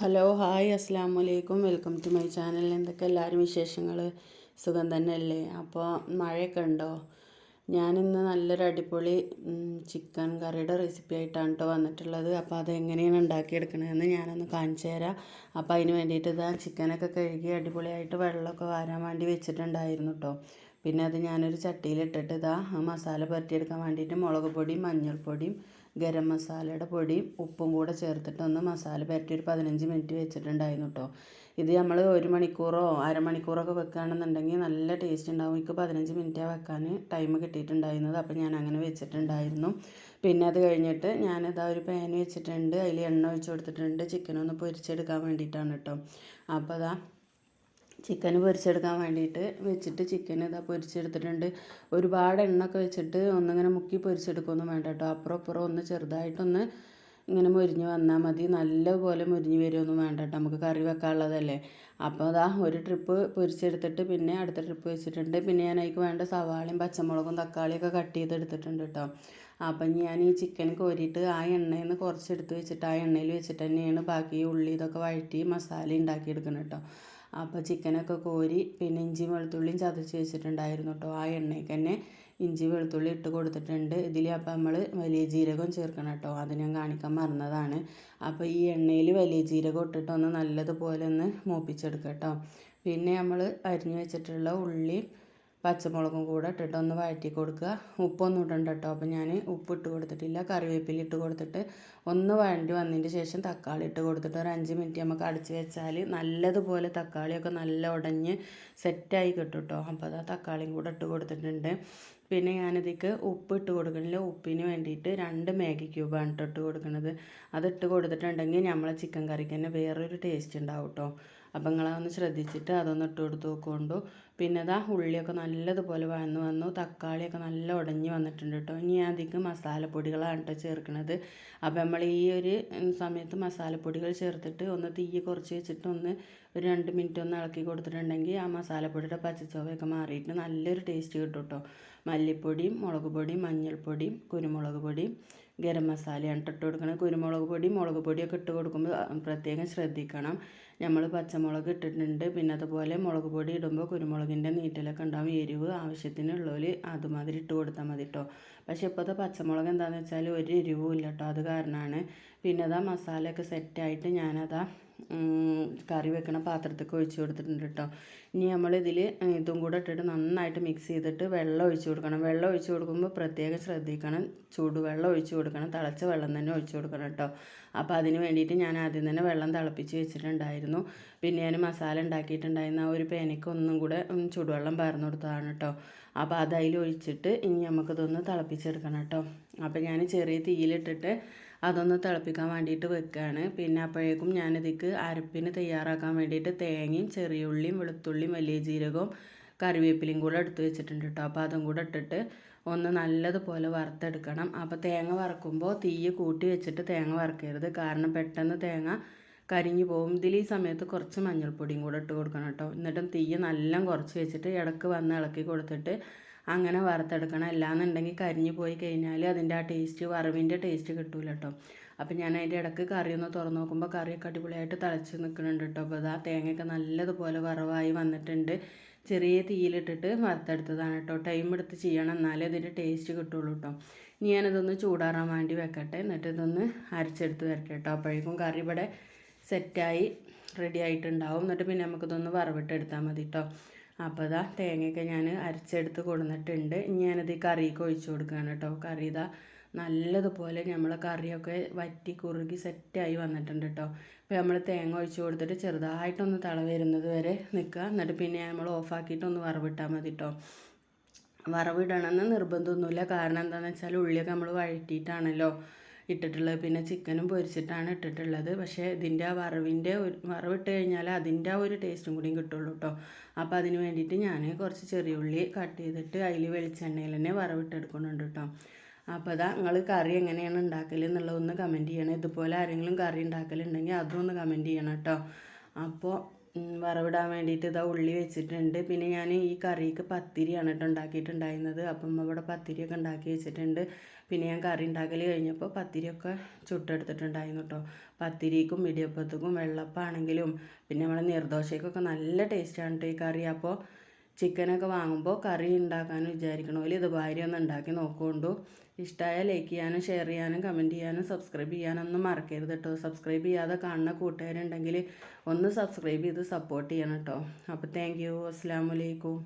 Hello hi അസ്സാം വലൈക്കും welcome to my channel. എന്തൊക്കെ എല്ലാവരും വിശേഷങ്ങൾ സുഖം തന്നെയല്ലേ? അപ്പോൾ മഴയൊക്കെ ഉണ്ടോ? ഞാനിന്ന് നല്ലൊരു അടിപൊളി ചിക്കൻ കറിയുടെ റെസിപ്പി ആയിട്ടാണ് കേട്ടോ വന്നിട്ടുള്ളത്. അപ്പോൾ അതെങ്ങനെയാണ് ഉണ്ടാക്കിയെടുക്കണതെന്ന് ഞാനൊന്ന് കാണിച്ചു തരാം. അപ്പോൾ അതിന് വേണ്ടിയിട്ട് ഇതാ ചിക്കനൊക്കെ കഴുകി അടിപൊളിയായിട്ട് വെള്ളമൊക്കെ വാരാൻ വേണ്ടി വെച്ചിട്ടുണ്ടായിരുന്നു കേട്ടോ പിന്നെ അത് ഞാനൊരു ചട്ടിയിലിട്ടിട്ട് ഇതാ മസാല പുരട്ടിയെടുക്കാൻ വേണ്ടിയിട്ട് മുളക് പൊടിയും മഞ്ഞൾപ്പൊടിയും ഗരം മസാലയുടെ പൊടിയും ഉപ്പും കൂടെ ചേർത്തിട്ട് ഒന്ന് മസാല പുരട്ടി ഒരു പതിനഞ്ച് മിനിറ്റ് വെച്ചിട്ടുണ്ടായിരുന്നു കേട്ടോ ഇത് നമ്മൾ ഒരു മണിക്കൂറോ അരമണിക്കൂറൊക്കെ വെക്കുകയാണെന്നുണ്ടെങ്കിൽ നല്ല ടേസ്റ്റ് ഉണ്ടാവും. എനിക്ക് പതിനഞ്ച് മിനിറ്റാണ് വെക്കാൻ ടൈം കിട്ടിയിട്ടുണ്ടായിരുന്നത്. അപ്പോൾ ഞാൻ അങ്ങനെ വെച്ചിട്ടുണ്ടായിരുന്നു. പിന്നെ അത് കഴിഞ്ഞിട്ട് ഞാനിതാ ഒരു പാൻ വെച്ചിട്ടുണ്ട്. അതിൽ എണ്ണ ഒഴിച്ച് കൊടുത്തിട്ടുണ്ട്. ചിക്കൻ ഒന്ന് പൊരിച്ചെടുക്കാൻ വേണ്ടിയിട്ടാണ് കേട്ടോ അപ്പോൾ അതാ ചിക്കൻ പൊരിച്ചെടുക്കാൻ വേണ്ടിയിട്ട് വെച്ചിട്ട് ചിക്കൻ ഇതാ പൊരിച്ചെടുത്തിട്ടുണ്ട്. ഒരുപാട് എണ്ണയൊക്കെ വെച്ചിട്ട് ഒന്നിങ്ങനെ മുക്കി പൊരിച്ചെടുക്കുകയൊന്നും വേണ്ട കേട്ടോ. അപ്പുറം അപ്പുറം ഒന്ന് ചെറുതായിട്ടൊന്ന് ഇങ്ങനെ മുരിഞ്ഞ് വന്നാൽ മതി. നല്ലപോലെ മുരിഞ്ഞ് വരുമൊന്നും വേണ്ട കേട്ടോ. നമുക്ക് കറി വെക്കാനുള്ളതല്ലേ. അപ്പോൾ അതാ ഒരു ട്രിപ്പ് പൊരിച്ചെടുത്തിട്ട് പിന്നെ അടുത്ത ട്രിപ്പ് വെച്ചിട്ടുണ്ട്. പിന്നെ ഞാൻ അതിക്ക് വേണ്ട സവാളയും പച്ചമുളകും തക്കാളിയൊക്കെ കട്ട് ചെയ്തെടുത്തിട്ടുണ്ട് കേട്ടോ. അപ്പം ഞാൻ ഈ ചിക്കൻ കോരിയിട്ട് ആ എണ്ണയിൽ നിന്ന് കുറച്ചെടുത്ത് വെച്ചിട്ട് ആ എണ്ണയിൽ വെച്ചിട്ട് തന്നെയാണ് ബാക്കി ഉള്ളി ഇതൊക്കെ വഴറ്റി മസാല ഉണ്ടാക്കിയെടുക്കുന്നത് കേട്ടോ. അപ്പോൾ ചിക്കനൊക്കെ കോരി പിന്നെ ഇഞ്ചിയും വെളുത്തുള്ളിയും ചതച്ച് വെച്ചിട്ടുണ്ടായിരുന്നു കേട്ടോ ആ എണ്ണയ്ക്ക് തന്നെ ഇഞ്ചി വെളുത്തുള്ളി ഇട്ട് കൊടുത്തിട്ടുണ്ട്. ഇതിൽ അപ്പോൾ നമ്മൾ വലിയ ജീരകം ചേർക്കണം കേട്ടോ അത് ഞാൻ കാണിക്കാൻ മറന്നതാണ്. അപ്പോൾ ഈ എണ്ണയിൽ വലിയ ജീരകം ഇട്ടിട്ട് ഒന്ന് നല്ലതുപോലെ ഒന്ന് മൂപ്പിച്ചെടുക്കാം കേട്ടോ പിന്നെ നമ്മൾ അരിഞ്ഞു വെച്ചിട്ടുള്ള ഉള്ളി പച്ചമുളകും കൂടെ ഇട്ടിട്ട് ഒന്ന് വഴറ്റി കൊടുക്കുക. ഉപ്പൊന്നും ഇടണ്ട കേട്ടോ. അപ്പോൾ ഞാൻ ഉപ്പ് ഇട്ട് കൊടുത്തിട്ടില്ല. കറിവേപ്പില ഇട്ട് കൊടുത്തിട്ട് ഒന്ന് വഴണ്ടി വന്നതിന് ശേഷം തക്കാളി ഇട്ട് കൊടുത്തിട്ട് ഒരു അഞ്ച് മിനിറ്റ് നമുക്ക് അടച്ച് വെച്ചാൽ നല്ലതുപോലെ തക്കാളിയൊക്കെ നല്ല ഉടഞ്ഞ് സെറ്റായി കിട്ടും കേട്ടോ. അപ്പോൾ അതാ തക്കാളിയും കൂടെ ഇട്ട് കൊടുത്തിട്ടുണ്ട്. പിന്നെ ഞാനിതിക്ക് ഉപ്പ് ഇട്ട് കൊടുക്കണില്ല. ഉപ്പിന് വേണ്ടിയിട്ട് രണ്ട് മാഗി ക്യൂബാണ് ഇട്ട് കൊടുക്കുന്നത് അത് ഇട്ട് കൊടുത്തിട്ടുണ്ടെങ്കിൽ നമ്മളെ ചിക്കൻ കറിക്ക് തന്നെ വേറൊരു ടേസ്റ്റ് ഉണ്ടാവും കേട്ടോ. അപ്പം നിങ്ങളതൊന്ന് ശ്രദ്ധിച്ചിട്ട് അതൊന്ന് ഇട്ട് കൊടുത്ത് നോക്കൊണ്ടു പിന്നെ അതാ ഉള്ളിയൊക്കെ നല്ലതുപോലെ വഴന്ന് വന്നു. തക്കാളിയൊക്കെ നല്ല ഉടഞ്ഞ് വന്നിട്ടുണ്ട് കേട്ടോ ഇനി അതിക്ക് മസാലപ്പൊടികളാണ് കേട്ടോ ചേർക്കുന്നത്. അപ്പം നമ്മൾ ഈ ഒരു സമയത്ത് മസാലപ്പൊടികൾ ചേർത്തിട്ട് ഒന്ന് തീ കുറച്ച് വെച്ചിട്ട് ഒന്ന് ഒരു രണ്ട് മിനിറ്റ് ഒന്ന് ഇളക്കി കൊടുത്തിട്ടുണ്ടെങ്കിൽ ആ മസാലപ്പൊടിയുടെ പച്ചച്ചോവയൊക്കെ മാറിയിട്ട് നല്ലൊരു ടേസ്റ്റ് കിട്ടും കേട്ടോ മല്ലിപ്പൊടിയും മുളക് പൊടിയും മഞ്ഞൾപ്പൊടിയും കുരുമുളക് പൊടിയും ഗരം മസാലയാണ് ഇട്ട് കൊടുക്കുന്നത് കുരുമുളക് പൊടി മുളക് പൊടിയൊക്കെ ഇട്ട് കൊടുക്കുമ്പോൾ പ്രത്യേകം ശ്രദ്ധിക്കണം. നമ്മൾ പച്ചമുളക് ഇട്ടിട്ടുണ്ട്. പിന്നെ അതുപോലെ മുളക് പൊടി ഇടുമ്പോൾ കുരുമുളകിന്റെ നീറ്റലൊക്കെ ഉണ്ടാവും. എരിവ് ആവശ്യത്തിനുള്ളവർ അതുമാതിരി ഇട്ട് കൊടുത്താൽ മതി കേട്ടോ പക്ഷേ ഇപ്പോഴത്തെ പച്ചമുളക് എന്താണെന്ന് വെച്ചാൽ ഒരു എരിവും ഇല്ല കേട്ടോ അത് കാരണമാണ് പിന്നെ അതാ മസാലയൊക്കെ സെറ്റായിട്ട് ഞാനതാ കറി വെക്കണ പാത്രത്തേക്ക് ഒഴിച്ച് കൊടുത്തിട്ടുണ്ട് കേട്ടോ. ഇനി നമ്മളിതിൽ ഇതും കൂടെ ഇട്ടിട്ട് നന്നായിട്ട് മിക്സ് ചെയ്തിട്ട് വെള്ളം ഒഴിച്ച് കൊടുക്കണം. വെള്ളം ഒഴിച്ച് കൊടുക്കുമ്പോൾ പ്രത്യേകം ശ്രദ്ധിക്കണം. ചൂടുവെള്ളം ഒഴിച്ച് കൊടുക്കണം. തിളച്ച വെള്ളം തന്നെ ഒഴിച്ച് കൊടുക്കണം കേട്ടോ. അപ്പോൾ അതിന് വേണ്ടിയിട്ട് ഞാൻ ആദ്യം തന്നെ വെള്ളം തിളപ്പിച്ച് വെച്ചിട്ടുണ്ടായിരുന്നു. പിന്നെ ഞാൻ മസാല ഉണ്ടാക്കിയിട്ടുണ്ടായിരുന്ന ആ ഒരു പേനയ്ക്ക് ഒന്നും കൂടെ ചൂടുവെള്ളം പകർന്നു കൊടുത്തതാണ് കേട്ടോ. അപ്പോൾ അത് അതിൽ ഒഴിച്ചിട്ട് ഇനി നമുക്കിതൊന്ന് തിളപ്പിച്ചെടുക്കണം കേട്ടോ. അപ്പോൾ ഞാൻ ചെറിയ തീയിലിട്ടിട്ട് അതൊന്ന് തിളപ്പിക്കാൻ വേണ്ടിയിട്ട് വെക്കുകയാണ് പിന്നെ അപ്പോഴേക്കും ഞാനിതിക്ക് അരപ്പിന് തയ്യാറാക്കാൻ വേണ്ടിയിട്ട് തേങ്ങയും ചെറിയ ഉള്ളിയും വെളുത്തുള്ളിയും വലിയ ജീരകവും കറിവേപ്പിലയും കൂടെ എടുത്ത് വെച്ചിട്ടുണ്ട് കേട്ടോ. അപ്പോൾ അതും കൂടെ ഇട്ടിട്ട് ഒന്ന് നല്ലതുപോലെ വറുത്തെടുക്കണം. അപ്പോൾ തേങ്ങ വറക്കുമ്പോൾ തീ കൂട്ടി വെച്ചിട്ട് തേങ്ങ വറക്കരുത്. കാരണം പെട്ടെന്ന് തേങ്ങ കരിഞ്ഞു പോകും. ഇതിൽ ഈ സമയത്ത് കുറച്ച് മഞ്ഞൾപ്പൊടിയും കൂടെ ഇട്ട് കൊടുക്കണം കേട്ടോ. എന്നിട്ടും തീ നല്ല കുറച്ച് വെച്ചിട്ട് ഇടയ്ക്ക് വന്ന് ഇളക്കി കൊടുത്തിട്ട് അങ്ങനെ വറുത്തെടുക്കണം. അല്ലാന്നുണ്ടെങ്കിൽ കരിഞ്ഞു പോയി കഴിഞ്ഞാൽ അതിന്റെ ആ ടേസ്റ്റ് വറവിന്റെ ടേസ്റ്റ് കിട്ടൂല കേട്ടോ അപ്പം ഞാൻ അതിന്റെ ഇടയ്ക്ക് കറി ഒന്ന് തുറന്ന് നോക്കുമ്പോൾ കറിയൊക്കെ അടിപൊളിയായിട്ട് തിളച്ച് നിൽക്കുന്നുണ്ട് കേട്ടോ അപ്പോൾ ആ തേങ്ങയൊക്കെ നല്ലതുപോലെ വറവായി വന്നിട്ടുണ്ട്. ചെറിയ തീയിലിട്ടിട്ട് വറുത്തെടുത്തതാണ് കേട്ടോ ടൈം എടുത്ത് ചെയ്യണം എന്നാലേ അതിന്റെ ടേസ്റ്റ് കിട്ടുള്ളൂ കേട്ടോ ഇനി ഞാനിതൊന്ന് ചൂടാറാൻ വേണ്ടി വെക്കട്ടെ. എന്നിട്ട് ഇതൊന്ന് അരച്ചെടുത്ത് വരട്ടെ കേട്ടോ അപ്പോഴേക്കും കറി ഇവിടെ സെറ്റായി റെഡി ആയിട്ടുണ്ടാവും. എന്നിട്ട് പിന്നെ നമുക്കിതൊന്ന് വറവിട്ടെടുത്താൽ മതി കേട്ടോ അപ്പോൾ ഇതാ തേങ്ങയൊക്കെ ഞാൻ അരച്ചെടുത്ത് കൊടുന്നിട്ടുണ്ട്. ഇനി ഞാനത് കറിക്ക് ഒഴിച്ചു കൊടുക്കുകയാണ് കേട്ടോ. കറി ഇതാ നല്ലതുപോലെ നമ്മൾ കറിയൊക്കെ വറ്റി കുറുകി സെറ്റായി വന്നിട്ടുണ്ട് കേട്ടോ. അപ്പോൾ നമ്മൾ തേങ്ങ ഒഴിച്ച് കൊടുത്തിട്ട് ചെറുതായിട്ടൊന്ന് തള വരുന്നത് വരെ നിൽക്കുക. എന്നിട്ട് പിന്നെ നമ്മൾ ഓഫാക്കിയിട്ട് ഒന്ന് വറവിട്ടാൽ മതി കേട്ടോ. വറവിടണമെന്ന് നിർബന്ധമൊന്നുമില്ല. കാരണം എന്താണെന്ന് വെച്ചാൽ ഉള്ളിയൊക്കെ നമ്മൾ വഴറ്റിയിട്ടാണല്ലോ ഇട്ടിട്ടുള്ളത്. പിന്നെ ചിക്കനും പൊരിച്ചിട്ടാണ് ഇട്ടിട്ടുള്ളത്. പക്ഷേ ഇതിന്റെ ആ വറവിന്റെ വറവിട്ട് കഴിഞ്ഞാൽ അതിന്റെ ആ ഒരു ടേസ്റ്റും കൂടിയും കിട്ടുള്ളൂ കേട്ടോ. അപ്പോൾ അതിന് വേണ്ടിയിട്ട് ഞാൻ കുറച്ച് ചെറിയ ഉള്ളി കട്ട് ചെയ്തിട്ട് അതിൽ വെളിച്ചെണ്ണയിൽ തന്നെ വറവിട്ടെടുക്കുന്നുണ്ട് കേട്ടോ അപ്പോൾ അതാ നിങ്ങൾ കറി എങ്ങനെയാണ് ഉണ്ടാക്കൽ എന്നുള്ളതൊന്ന് കമന്റ് ചെയ്യണം. ഇതുപോലെ ആരെങ്കിലും കറി ഉണ്ടാക്കലുണ്ടെങ്കിൽ അതും ഒന്ന് കമന്റ് ചെയ്യണം കേട്ടോ അപ്പോൾ വറവിടാൻ വേണ്ടിയിട്ട് ഇതാ ഉള്ളി വെച്ചിട്ടുണ്ട്. പിന്നെ ഞാൻ ഈ കറിക്ക് പത്തിരിയാണ് കേട്ടോ ഉണ്ടാക്കിയിട്ടുണ്ടായിരുന്നത്. അപ്പം അവിടെ പത്തിരിയൊക്കെ ഉണ്ടാക്കി വെച്ചിട്ടുണ്ട്. പിന്നെ ഞാൻ കറി ഉണ്ടാക്കൽ കഴിഞ്ഞപ്പോൾ പത്തിരിയൊക്കെ ചുട്ടെടുത്തിട്ടുണ്ടായിരുന്നു കേട്ടോ പത്തിരിക്കും ഇടിയപ്പത്തിക്കും വെള്ളപ്പാണെങ്കിലും പിന്നെ നമ്മളെ നീർദോശയ്ക്കൊക്കെ നല്ല ടേസ്റ്റാണ് കേട്ടോ ഈ കറി. അപ്പോൾ ചിക്കനൊക്കെ വാങ്ങുമ്പോൾ കറി ഉണ്ടാക്കാനും അതിൽ ഇത് ഭാര്യ ഒന്ന് ഉണ്ടാക്കി നോക്കുകൊണ്ടു. ഇഷ്ടമായ ലൈക്ക് ചെയ്യാനും ഷെയർ ചെയ്യാനും കമന്റ് ചെയ്യാനും സബ്സ്ക്രൈബ് ചെയ്യാനൊന്നും മറക്കരുത് കേട്ടോ സബ്സ്ക്രൈബ് ചെയ്യാതെ കാണുന്ന കൂട്ടുകാരുണ്ടെങ്കിൽ ഒന്ന് സബ്സ്ക്രൈബ് ചെയ്ത് സപ്പോർട്ട് ചെയ്യണം കേട്ടോ അപ്പോൾ താങ്ക് യു അസ്സാം വലൈക്കും